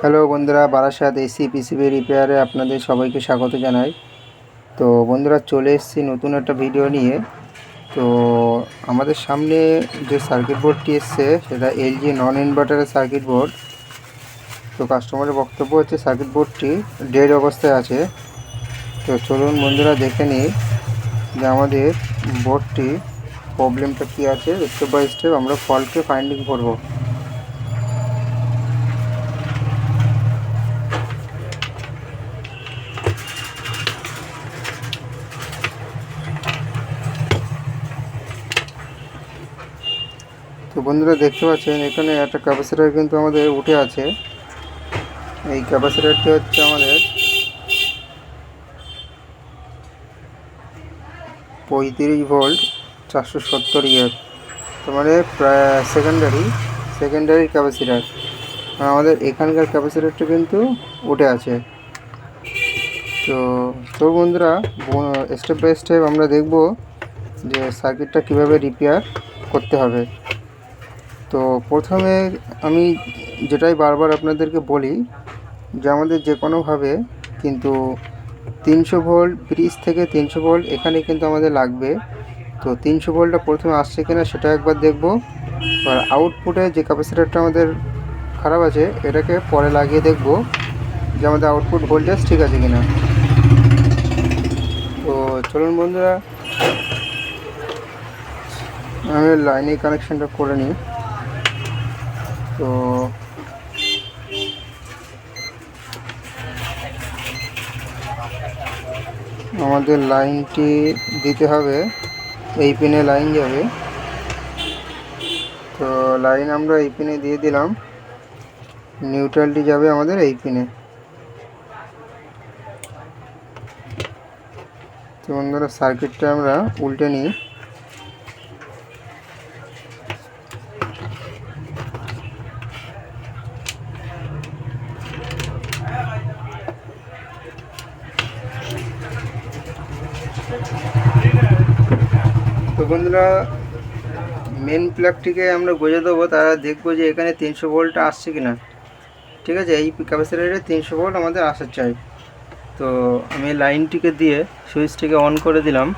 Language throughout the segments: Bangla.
হ্যালো বন্ধুরা, বারাসাত এসি পিসিবি রিপেয়ারে আপনাদের সবাইকে স্বাগত জানাই। তো বন্ধুরা, চলে এসেছি নতুন একটা ভিডিও নিয়ে। তো আমাদের সামনে যে সার্কিট বোর্ডটি এসছে, সেটা এলজি নন ইনভার্টারের সার্কিট বোর্ড। তো কাস্টমারের বক্তব্য হচ্ছে, সার্কিট বোর্ডটি ডেড অবস্থায় আছে। তো চলুন বন্ধুরা, দেখে নিই যে আমাদের বোর্ডটি প্রবলেমটা কী আছে। স্টেপ বাই স্টেপ আমরা ফল্টকে ফাইন্ডিং করব। বন্ধুরা দেখতে পাচ্ছেন, এখানে একটা ক্যাপাসিটার কিন্তু আমাদের উঠে আছে। এই ক্যাপাসিটারটি হচ্ছে আমাদের পঁয়ত্রিশ ভোল্ট চারশো সত্তর ইয়ার মানে প্রায় সেকেন্ডারি সেকেন্ডারি ক্যাপাসিটার আমাদের এখানকার ক্যাপাসিটারটা কিন্তু উঠে আছে। তো তো বন্ধুরা স্টেপ বাই স্টেপ আমরা দেখব যে সার্কিটটা কীভাবে রিপেয়ার করতে হবে। তো প্রথমে আমি যেটাই বারবার আপনাদেরকে বলি যে আমাদের যে কোনোভাবে কিন্তু তিনশো ভোল্ট ব্রিজ থেকে তিনশো ভোল্ট এখানে কিন্তু আমাদের লাগবে। তো তিনশো ভোল্টটা প্রথমে আসছে কিনা সেটা একবার দেখব। আর আউটপুটে যে ক্যাপাসিটারটা আমাদের খারাপ আছে, এটাকে পরে লাগিয়ে দেখব যে আমাদের আউটপুট ভোল্টেজ ঠিক আছে কিনা। তো চলুন বন্ধুরা, আমি লাইনে কানেকশানটা করে নিই। তো আমাদের লাইনটি দিতে হবে, এই পিনে লাইন যাবে। তো লাইন আমরা এই পিনে দিয়ে দিলাম। নিউট্রালটি যাবে আমাদের এই পিনে। তো বন্ধুরা, সার্কিটটা আমরা উল্টে নিই। বন্ধুরা মেন প্লাগটিকে আমরা গজে দেবো, তারা দেখব যে এখানে তিনশো ভোল্ট আসছে কি না ঠিক আছে? এই ক্যাপাসিটারে তিনশো ভোল্ট আমাদের আসার চাই। তো আমি লাইনটিকে দিয়ে সুইচটিকে অন করে দিলাম।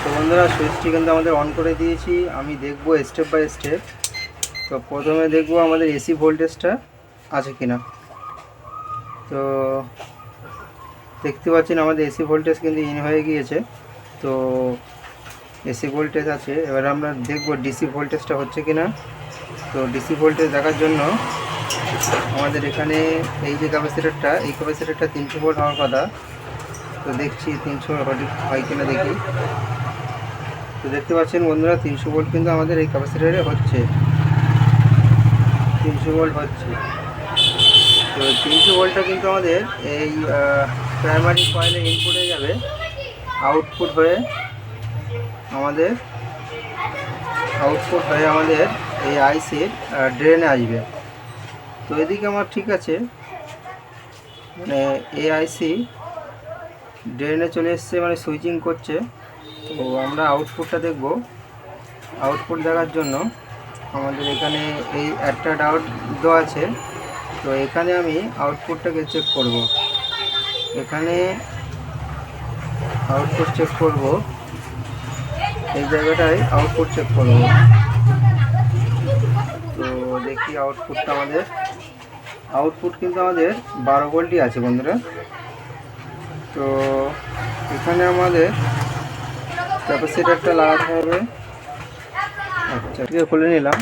তো বন্ধুরা সুইচটি কিন্তু আমাদের অন করে দিয়েছি। আমি দেখব স্টেপ বাই স্টেপ তো প্রথমে দেখব আমাদের এসি ভোল্টেজটা আছে কি না তো দেখতে পাচ্ছেন আমাদের এসি ভোল্টেজ কিন্তু ইন হয়ে গিয়েছে। তো এসি ভোল্টেজ আছে। এবার আমরা দেখব ডিসি ভোল্টেজটা হচ্ছে কি না তো ডিসি ভোল্টেজ দেখার জন্য আমাদের এখানে এই যে ক্যাপাসিটারটা, এই ক্যাপাসিটারটা তিনশো ভোল্ট হওয়ার কথা। তো দেখছি তিনশো হয় কিনা দেখি। তো দেখতে পাচ্ছেন বন্ধুরা, তিনশো ভোল্ট কিন্তু আমাদের এই ক্যাপাসিটারে হচ্ছে। তিনশো ভোল্ট হচ্ছে। তো তিনশো ভোল্টটা কিন্তু আমাদের এই প্রাইমারি কয়েলে ইনপুটে যাবে। আউটপুট হয়ে আমাদের আউটপুট হয়ে আমাদের এই আইসির ড্রেনে আসবে। তো এদিকে আমার ঠিক আছে। মানে এই আইসি ড্রেনে চলে এসছে মানে সুইচিং করছে। তো আমরা আউটপুটটা দেখব। আউটপুট দেখার জন্য আমাদের এখানে এই একটা ডাউট দেওয়া আছে। তো এখানে আমি আউটপুটটাকে চেক করব। এখানে আউটপুট চেক করব। এই জায়গাটায় আউটপুট চেক করব। তো দেখি আউটপুটটা আমাদের। আউটপুট কিন্তু আমাদের বারো ভোল্টই আছে বন্ধুরা। তো এখানে আমাদের ক্যাপাসিটারটা লাগাতে হবে। আচ্ছা খুলে নিলাম।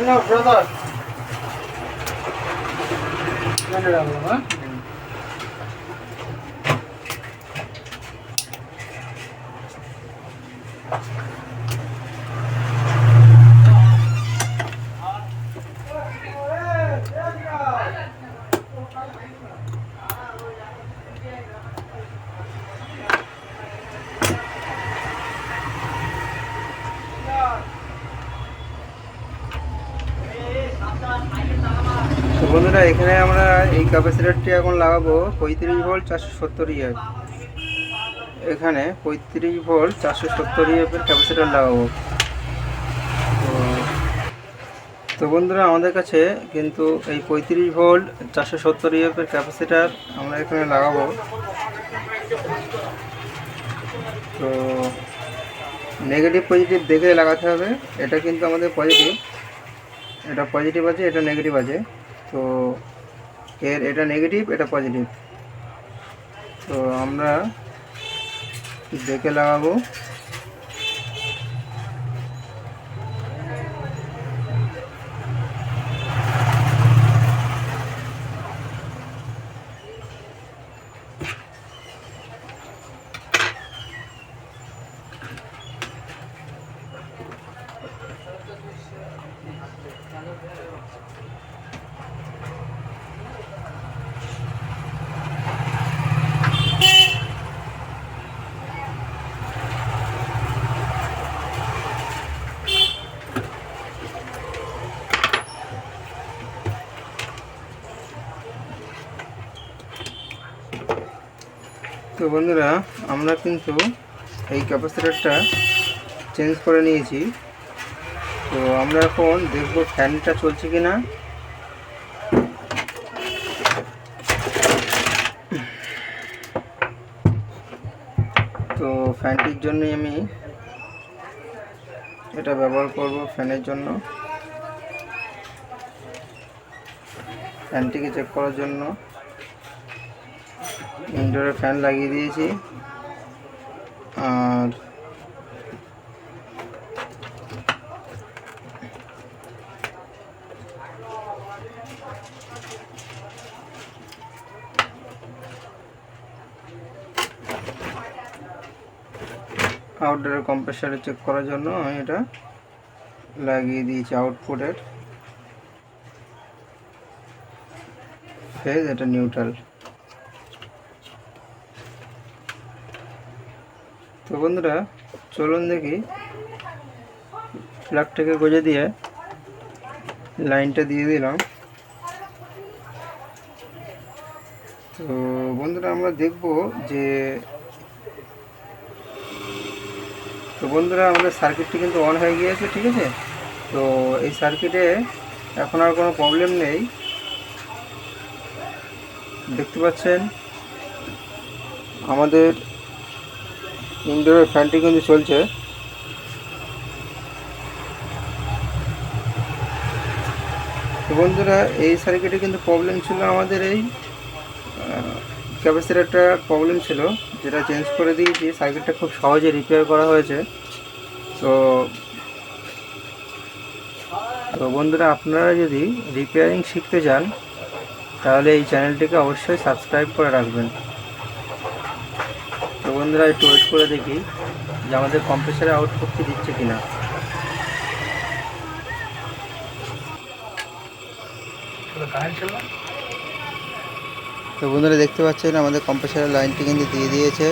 No, brother. No, no, no, no. বন্ধুরা, এখানে আমরা এই ক্যাপাসিটারটি এখন লাগাবো পঁয়ত্রিশ ভোল্ট চারশো সত্তর ইএফ এখানে পঁয়ত্রিশ ভোল্ট চারশো সত্তর ইএফের ক্যাপাসিটার লাগাবো। তো বন্ধুরা, আমাদের কাছে কিন্তু এই পঁয়ত্রিশ ভোল্ট চারশো সত্তর ইএফের ক্যাপাসিটার আমরা এখানে লাগাবো। তো নেগেটিভ পজিটিভ দেখে লাগাতে হবে। এটা কিন্তু আমাদের পজিটিভ এটা পজিটিভ আছে, এটা নেগেটিভ আছে। তো এর এটা নেগেটিভ এটা পজিটিভ তো আমরা দেখে লাগাবো? তো বন্ধুরা, আমরা কিন্তু এই ক্যাপাসিটারটা চেঞ্জ করে নিয়েছি। তো আমরা এখন দেখব ফ্যানটা চলছে কি না তো ফ্যানটির জন্যই আমি এটা ব্যবহার করব ফ্যানের জন্য। ফ্যানটিকে চেক করার জন্য। ইনডোরে ফ্যান লাগিয়ে দিয়েছি। আর আউটডোরের কম্প্রেসারে চেক করার জন্য আমি এটা লাগিয়ে দিয়েছি আউটপুটের ফেজ এটা নিউট্রাল তো বন্ধুরা, চলুন দেখি প্লাগটাকে গজে দিয়ে লাইনটা দিয়ে দিলাম। তো বন্ধুরা, আমরা দেখব যে তো বন্ধুরা, আমাদের সার্কিটটি কিন্তু অন হয়ে গিয়েছে, ঠিক আছে? তো এই সার্কিটে এখন আর কোনো প্রবলেম নেই। দেখতে পাচ্ছেন, আমাদের ইনডোরের ফ্যানটি কিন্তু চলছে। বন্ধুরা, এই সার্কিটে কিন্তু প্রবলেম ছিল আমাদের এই ক্যাপাসিটারটা প্রবলেম ছিল, যেটা চেঞ্জ করে দিয়েছি সার্কিটটা খুব সহজে রিপেয়ার করা হয়েছে। তো তো বন্ধুরা, আপনারা যদি রিপেয়ারিং শিখতে চান, তাহলে এই চ্যানেলটিকে অবশ্যই সাবস্ক্রাইব করে রাখবেন। বন্ধুরা একটু ওয়েট করে দেখি যে আমাদের কম্প্রেসারে আউটপুট কি দিচ্ছে কিনা। তো বন্ধুরা দেখতে পাচ্ছেন আমাদের কম্প্রেসারের লাইনটি কিন্তু দিয়ে দিয়েছে।